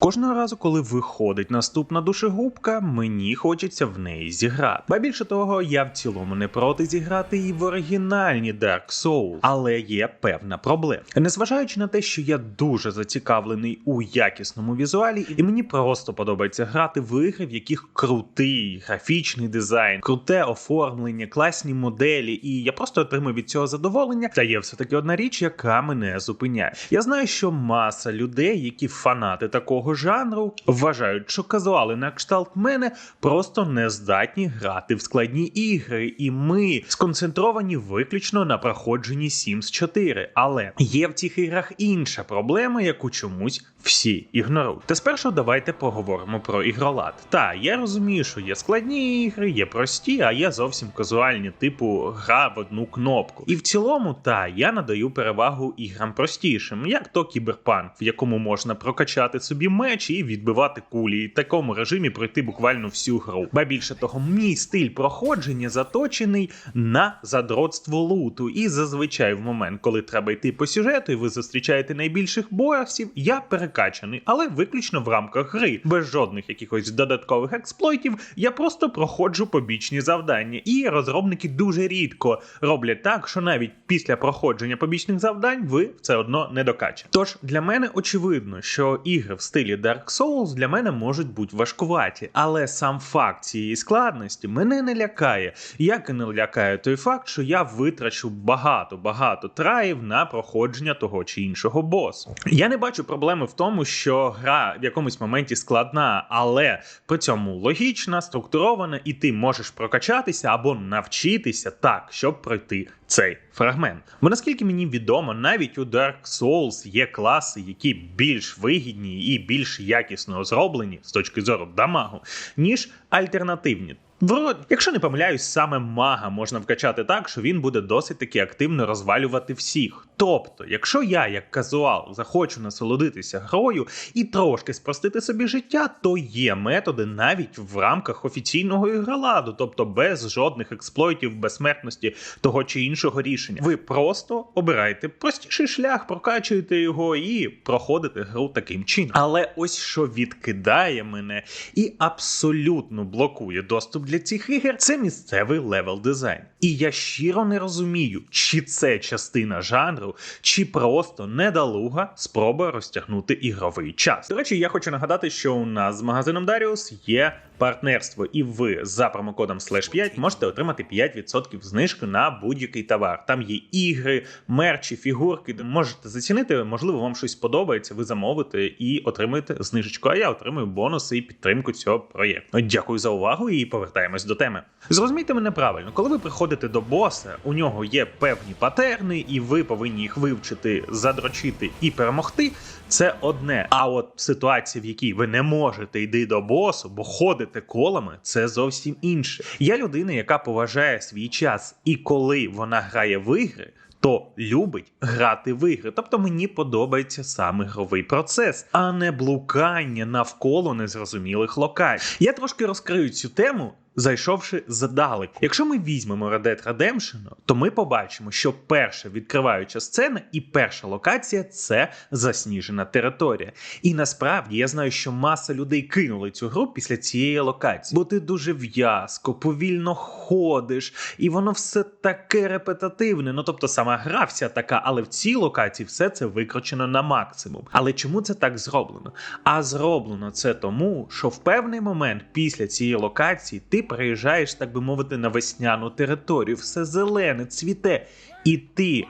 Кожного разу, коли виходить наступна душегубка, мені хочеться в неї зіграти. Ба більше того, я в цілому не проти зіграти і в оригінальні Dark Souls, але є певна проблема. Незважаючи на те, що я дуже зацікавлений у якісному візуалі, і мені просто подобається грати в ігри, в яких крутий графічний дизайн, круте оформлення, класні моделі, і я просто отримую від цього задоволення. Та є все таки одна річ, яка мене зупиняє. Я знаю, що маса людей, які фанати такого жанру, вважають, що казуали на кшталт мене просто не здатні грати в складні ігри, і ми сконцентровані виключно на проходженні Sims 4. Але є в цих іграх інша проблема, яку чомусь всі ігнорують. Та спершу давайте поговоримо про ігролад. Та я розумію, що є складні ігри, є прості, а є зовсім казуальні, типу гра в одну кнопку. І в цілому, та я надаю перевагу іграм простішим, як то кіберпанк, в якому можна прокачати собі меч і відбивати кулі, і в такому режимі пройти буквально всю гру. Ба більше того, мій стиль проходження заточений на задротство луту. І зазвичай в момент, коли треба йти по сюжету, і ви зустрічаєте найбільших боссів, я перекачаний, але виключно в рамках гри, без жодних якихось додаткових експлойтів. Я просто проходжу побічні завдання. І розробники дуже рідко роблять так, що навіть після проходження побічних завдань ви все одно не докачаєте. Тож для мене очевидно, що ігри в стилі Dark Souls для мене можуть бути важкуваті, але сам факт цієї складності мене не лякає. Як і не лякає той факт, що я витрачу багато-багато траїв на проходження того чи іншого босу. Я не бачу проблеми в тому, що гра в якомусь моменті складна, але при цьому логічна, структурована, і ти можеш прокачатися або навчитися так, щоб пройти цей фрагмент. Бо наскільки мені відомо, навіть у Dark Souls є класи, які більш вигідні і більш якісно зроблені з точки зору дамагу, ніж альтернативні. Вроді, якщо не помиляюсь, саме мага можна вкачати так, що він буде досить таки активно розвалювати всіх. Тобто, якщо я, як казуал, захочу насолодитися грою і трошки спростити собі життя, то є методи навіть в рамках офіційного ігроладу, тобто без жодних експлойтів, безсмертності того чи іншого рішення. Ви просто обираєте простіший шлях, прокачуєте його і проходите гру таким чином. Але ось що відкидає мене і абсолютно блокує доступ для цих ігор, це місцевий левел дизайн. І я щиро не розумію, чи це частина жанру, чи просто недолуга спроба розтягнути ігровий час. До речі, я хочу нагадати, що у нас з магазином Darius є партнерство, і ви за промокодом slash 5 можете отримати 5% знижки на будь-який товар. Там є ігри, мерчі, фігурки, можете зацінити, можливо, вам щось подобається, ви замовите і отримаєте знижечку. А я отримую бонуси і підтримку цього проєкту. Дякую за увагу і повертаємось до теми. Зрозумійте мене правильно, коли ви приходите до боса, у нього є певні патерни, і ви повинні їх вивчити, задрочити і перемогти. Це одне. А от ситуація, в якій ви не можете йти до босу, бо ходите колами, це зовсім інше. Я людина, яка поважає свій час, і коли вона грає в ігри. То любить грати в ігри, тобто мені подобається саме ігровий процес, а не блукання навколо незрозумілих локацій. Я трошки розкрию цю тему, зайшовши задалеко. Якщо ми візьмемо Red Dead Redemption, то ми побачимо, що перша відкриваюча сцена і перша локація це засніжена територія. І насправді я знаю, що маса людей кинули цю гру після цієї локації, бо ти дуже в'язко, повільно ходиш, і воно все таке репетативне. Ну тобто сама гра вся така, але в цій локації все це викручено на максимум. Але чому це так зроблено? А зроблено це тому, що в певний момент після цієї локації ти приїжджаєш, так би мовити, на весняну територію, все зелене, цвіте, і ти.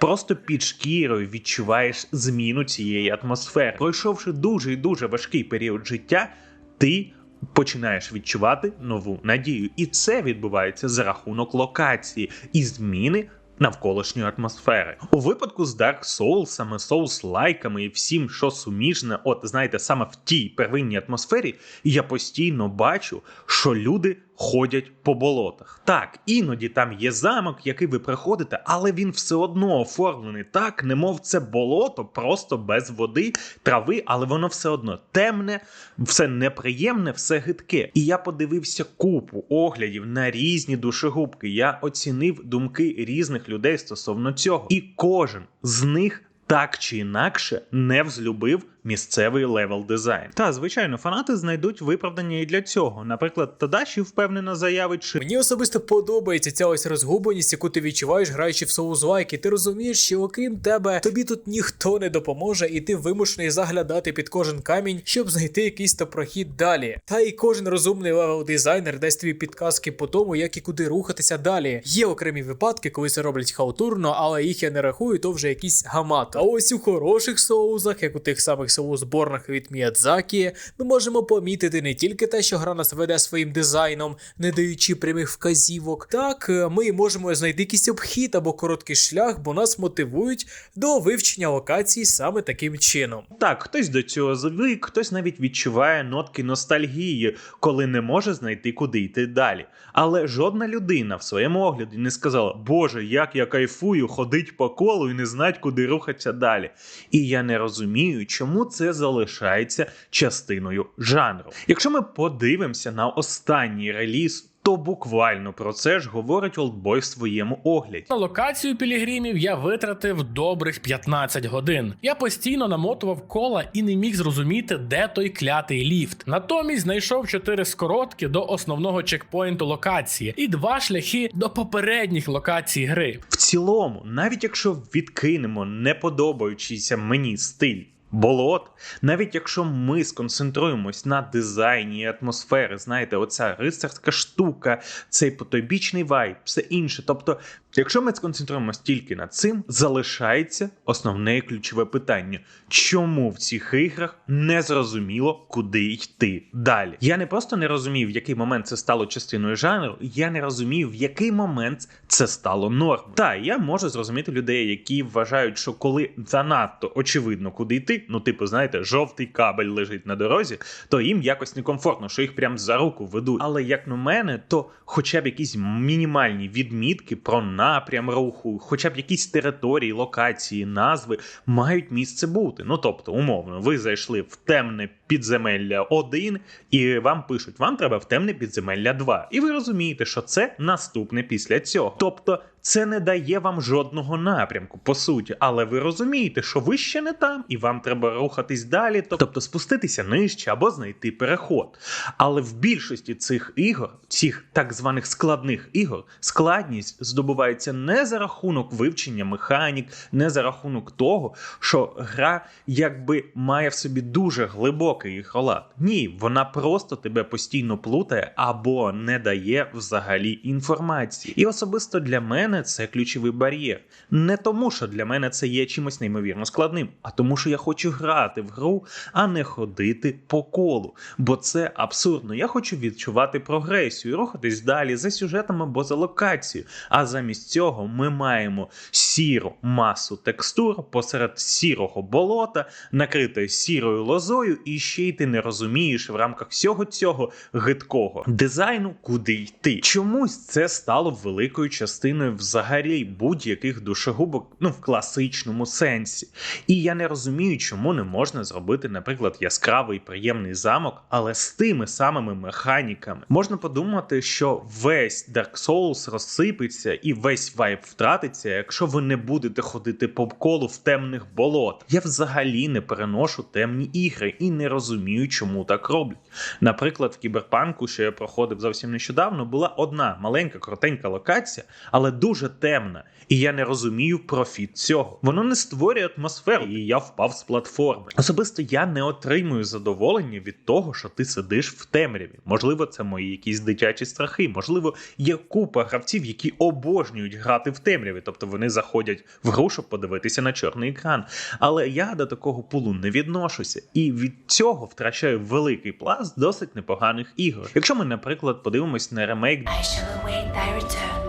Просто під шкірою відчуваєш зміну цієї атмосфери. Пройшовши дуже і дуже важкий період життя, ти починаєш відчувати нову надію. І це відбувається за рахунок локації і зміни навколишньої атмосфери. У випадку з Dark Souls, Souls-лайками і всім, що суміжне, от знаєте, саме в тій первинній атмосфері, я постійно бачу, що люди ходять по болотах. Так, іноді там є замок, який ви приходите, але він все одно оформлений так, немов це болото, просто без води, трави, але воно все одно темне, все неприємне, все гидке. І я подивився купу оглядів на різні душегубки. Я оцінив думки різних людей стосовно цього, і кожен з них так чи інакше не взлюбив місцевий левел дизайн. Та звичайно, фанати знайдуть виправдання і для цього. Наприклад, Тадаші впевнено заявить, що Мені особисто подобається ця ось розгубленість, яку ти відчуваєш, граючи в соузлайки. Ти розумієш, що окрім тебе тобі тут ніхто не допоможе, і ти вимушений заглядати під кожен камінь, щоб знайти якийсь то прохід далі. Та і кожен розумний левел дизайнер дасть тобі підказки по тому, як і куди рухатися далі. Є окремі випадки, коли це роблять хаутурно, але їх я не рахую, то вже якийсь гамат. А ось у хороших соузах, як у тих самих соузборнах від Міядзакі, ми можемо помітити не тільки те, що гра нас веде своїм дизайном, не даючи прямих вказівок. Так, е, ми можемо знайти якийсь обхід або короткий шлях, бо нас мотивують до вивчення локацій саме таким чином. Так, хтось до цього звик, хтось навіть відчуває нотки ностальгії, коли не може знайти, куди йти далі. Але жодна людина в своєму огляді не сказала: Боже, як я кайфую, ходить по колу і не знать, куди рухатися далі. І я не розумію, чому це залишається частиною жанру. Якщо ми подивимося на останній реліз. То буквально про це ж говорить Олдбой в своєму огляді. На локацію пілігримів я витратив добрих 15 годин. Я постійно намотував кола і не міг зрозуміти, де той клятий ліфт. Натомість знайшов 4 скоротки до основного чекпоінту локації і два шляхи до попередніх локацій гри. В цілому, навіть якщо відкинемо не подобаючийся мені стиль. Болот, навіть якщо ми сконцентруємось на дизайні атмосфери, знаєте, оця рицарська штука, цей потойбічний вайб, все інше. Тобто, якщо ми сконцентруємось тільки над цим, залишається основне і ключове питання: чому в цих іграх не зрозуміло, куди йти далі? Я не просто не розумів, в який момент це стало частиною жанру, я не розумів, в який момент це стало нормою. Та я можу зрозуміти людей, які вважають, що коли занадто очевидно, куди йти, ну, типу, знаєте, жовтий кабель лежить на дорозі, то їм якось некомфортно, що їх прям за руку ведуть. Але як на мене, то хоча б якісь мінімальні відмітки про напрям руху, хоча б якісь території, локації, назви мають місце бути. Ну тобто, умовно, ви зайшли в темне підземелля 1, і вам пишуть, вам треба в темне підземелля 2. І ви розумієте, що це наступне після цього. Тобто. Це не дає вам жодного напрямку, по суті, але ви розумієте, що ви ще не там, і вам треба рухатись далі, тобто спуститися нижче або знайти переход. Але в більшості цих ігор, цих так званих складних ігор, складність здобувається не за рахунок вивчення механік, не за рахунок того, що гра якби має в собі дуже глибокий ігролад. Ні, вона просто тебе постійно плутає або не дає взагалі інформації. І особисто для мене це ключовий бар'єр. Не тому, що для мене це є чимось неймовірно складним, а тому, що я хочу грати в гру, а не ходити по колу. Бо це абсурдно. Я хочу відчувати прогресію, рухатись далі за сюжетом або за локацією. А замість цього ми маємо сіру масу текстур посеред сірого болота, накритої сірою лозою, і ще й ти не розумієш в рамках всього цього гидкого дизайну, куди йти. Чомусь це стало великою частиною взагалі будь-яких душегубок, ну в класичному сенсі. І я не розумію, чому не можна зробити, наприклад, яскравий приємний замок, але з тими самими механіками. Можна подумати, що весь Dark Souls розсипеться і весь вайб втратиться, якщо ви не будете ходити по колу в темних болот. Я взагалі не переношу темні ігри і не розумію, чому так роблять. Наприклад, в кіберпанку, що я проходив зовсім нещодавно, була одна маленька коротенька локація, але дуже темна. І я не розумію профіт цього. Воно не створює атмосферу, і я впав з платформи. Особисто я не отримую задоволення від того, що ти сидиш в темряві. Можливо, це мої якісь дитячі страхи. Можливо, є купа гравців, які обожнюють грати в темряві, тобто вони заходять в гру, щоб подивитися на чорний екран. Але я до такого пулу не відношуся, і від цього втрачаю великий пласт досить непоганих ігор. Якщо ми, наприклад, подивимось на ремейк I shall await thy return.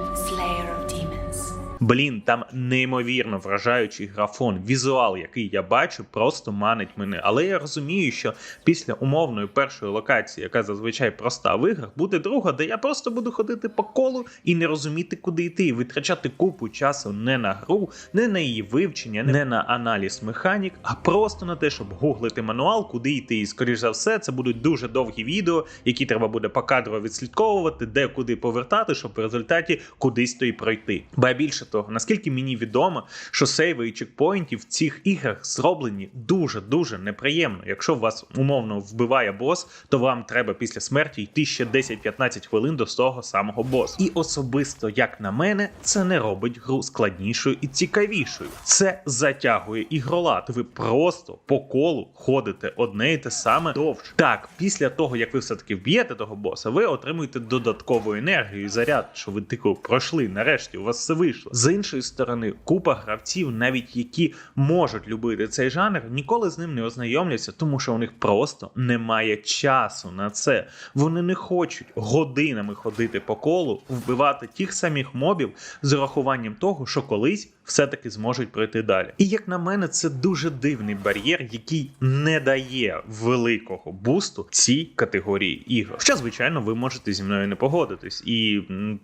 Блін, там неймовірно вражаючий графон, візуал, який я бачу, просто манить мене. Але я розумію, що після умовної першої локації, яка зазвичай проста в іграх, буде друга, де я просто буду ходити по колу і не розуміти, куди йти, і витрачати купу часу не на гру, не на її вивчення, не на аналіз механік, а просто на те, щоб гуглити мануал, куди йти. І скоріш за все, це будуть дуже довгі відео, які треба буде покадрово відслідковувати, де куди повертати, щоб в результаті кудись то й пройти. Ба більше того. наскільки мені відомо, що сейви і чекпоінтів в цих іграх зроблені дуже дуже неприємно. Якщо вас умовно вбиває бос, то вам треба після смерті йти ще 10-15 хвилин до того самого босу. І особисто, як на мене, це не робить гру складнішою і цікавішою. Це затягує ігролад. Ви просто по колу ходите одне і те саме довше. Так, після того як ви все таки вб'єте того боса, ви отримуєте додаткову енергію і заряд, що ви типу пройшли. Нарешті у вас все вийшло. З іншої сторони, купа гравців, навіть які можуть любити цей жанр, ніколи з ним не ознайомляться, тому що у них просто немає часу на це. Вони не хочуть годинами ходити по колу, вбивати тих самих мобів з урахуванням того, що колись все-таки зможуть пройти далі. І як на мене, це дуже дивний бар'єр, який не дає великого бусту цій категорії ігор. Що, звичайно, ви можете зі мною не погодитись. І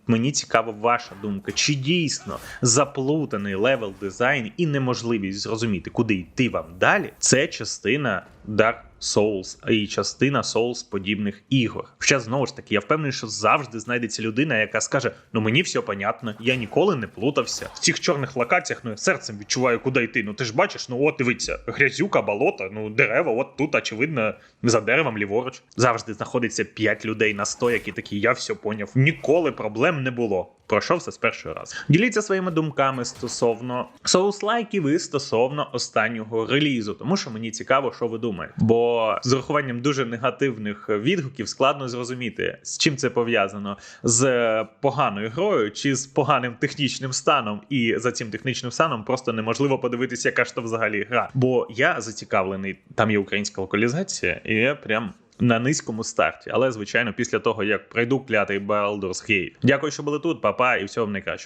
мені цікава ваша думка, чи дійсно заплутаний левел дизайн і неможливість зрозуміти, куди йти вам далі, це частина Dark Souls і частина Souls подібних ігор. Ще знову ж таки, я впевнений, що завжди знайдеться людина, яка скаже: ну мені все понятно, я ніколи не плутався. В цих чорних локаціях ну я серцем відчуваю, куди йти. Ну ти ж бачиш, ну от дивіться, грязюка, болото, ну дерева, от тут, очевидно, за деревом ліворуч. Завжди знаходиться 5 людей на 100, які такі, я все поняв. Ніколи проблем не було. Пройшов все з першого разу. Діліться своїми думками стосовно соус-лайків і стосовно останнього релізу, тому що мені цікаво, що ви думаєте. Бо з урахуванням дуже негативних відгуків складно зрозуміти, з чим це пов'язано з поганою грою чи з поганим технічним станом. І за цим технічним станом просто неможливо подивитися, яка ж то взагалі гра. Бо я зацікавлений, там є українська локалізація, і я прям на низькому старті. Але звичайно, після того як пройду клятий Baldur's Gate. Дякую, що були тут, папа, і всього вам найкращого.